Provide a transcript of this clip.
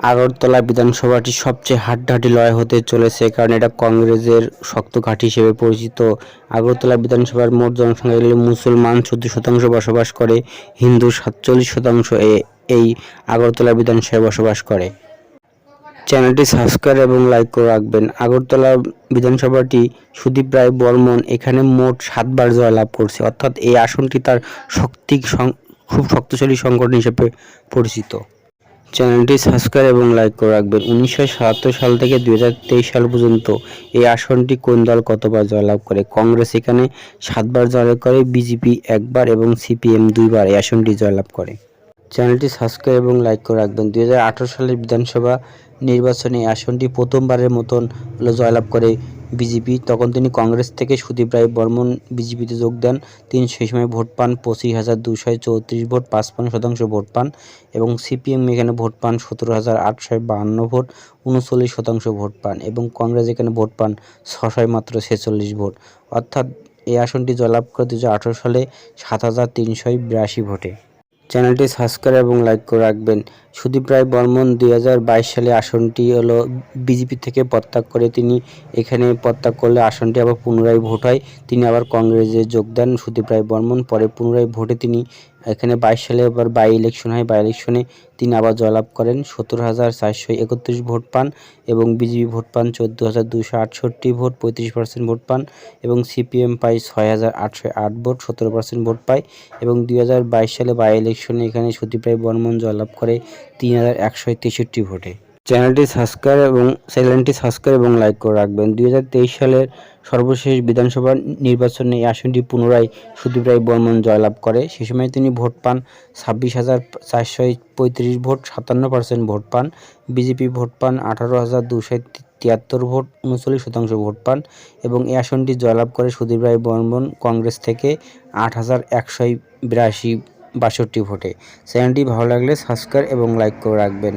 আগরতলা বিধানসভাটি সবচেয়ে হাড্ডাহাড্ডি লড়াই হতে চলেছে কারণ এটা কংগ্রেসের শক্ত ঘাঁটি হিসেবে পরিচিত। আগরতলা বিধানসভার মোট জনসংখ্যা গেলে মুসলমান চোদ্দ শতাংশ বসবাস করে, হিন্দু সাতচল্লিশ শতাংশ এই আগরতলা বিধানসভায় বসবাস করে। চ্যানেলটি সাবস্ক্রাইব এবং লাইক করে রাখবেন। আগরতলা বিধানসভাটি সুদীপ রায় বর্মন এখানে মোট সাতবার জয়লাভ করছে, অর্থাৎ এই আসনটি তার শক্তি খুব শক্তিশালী সংগঠন হিসেবে পরিচিত। চ্যানেলটি সাবস্ক্রাইব এবং লাইক করে রাখবেন। উনিশশো সাতাত্তর সাল থেকে দুই হাজার তেইশ সাল পর্যন্ত এই আসনটি কোন দল কতবার জয়লাভ করে? কংগ্রেস এখানে সাতবার জয়লাভ করে, বিজেপি একবার এবং সিপিএম দুইবার এই আসনটি জয়লাভ করে। চ্যানেলটি সাবস্ক্রাইব এবং লাইক করে রাখবেন। দুই হাজার আঠেরো সালের বিধানসভা নির্বাচনে আসনটি প্রথমবারের মতন জয়লাভ করে। বিজেপি। তখন তিনি কংগ্রেস থেকে সুদীপ রায় বর্মন বিজেপিতে যোগ দেন। তিনি সেই সময় ভোট পান পঁচিশ হাজার দুশো চৌত্রিশ ভোট পাঁচপান্ন শতাংশ ভোট পান এবং সিপিএম এখানে ভোট পান সতেরো হাজার আটশো বাহান্ন ভোট, উনচল্লিশ শতাংশ ভোট পান এবং কংগ্রেস এখানে ভোট পান ছশয় মাত্র ছেচল্লিশ ভোট। অর্থাৎ এই আসনটি জয়লাভ করে দু হাজার আঠেরো সালে সাত হাজার তিনশো বিরাশি ভোটে। চ্যানেলটি সাবস্ক্রাইব এবং লাইক করে রাখবেন। সুদীপ রায় বর্মন দুই হাজার বাইশ সালে আসনটি হলো বিজেপি থেকে প্রত্যাগ করে তিনি এখানে প্রত্যাগ করলে আসনটি আবার পুনরায় ভোট হয়। তিনি আবার কংগ্রেসে যোগ দেন সুদীপ রায় বর্মন। পরে পুনরায় ভোটে তিনি এখানে বাইশ সালে এবার বাই ইলেকশন হয়। বাই ইলেকশনে তিনি আবার জয়লাভ করেন। সত্তর হাজার চারশো একত্রিশ ভোট পান এবং বিজেপি ভোট পান। চোদ্দ হাজার দুশো আটষট্টি ভোট, পঁয়ত্রিশ পার্সেন্ট ভোট পান এবং সিপিএম পায় ছয় হাজার আটশো আট ভোট, সতেরো পার্সেন্ট ভোট পায় এবং দুই হাজার বাইশ সালে বাই ইলেকশনে এখানে সতীপ্রায় রায় বর্মন জয়লাভ করে তিন হাজার একশো তেষট্টি ভোটে। চ্যানেলটি সাবস্ক্রাইব এবং চ্যানেলটি সাবস্ক্রাইব এবং লাইক করে রাখবেন। দুই হাজার তেইশ সালের সর্বশেষ বিধানসভা নির্বাচনে এই আসনটি পুনরায় সুদীপ রায় বর্মন জয়লাভ করে। সে সময় তিনি ভোট পান ছাব্বিশ হাজার চারশো পঁয়ত্রিশ ভোট, সাতান্ন পার্সেন্ট ভোট পান। বিজেপি ভোট পান আঠারো হাজার দুশো তিয়াত্তর ভোট, উনচল্লিশ শতাংশ ভোট পান এবং এই আসনটি জয়লাভ করে সুদীপ রায় বর্মন কংগ্রেস থেকে আট হাজার একশো বিরাশি বাষট্টি ভোটে। চ্যানেলটি ভালো লাগলে সাবস্ক্রাইব এবং লাইক করে রাখবেন।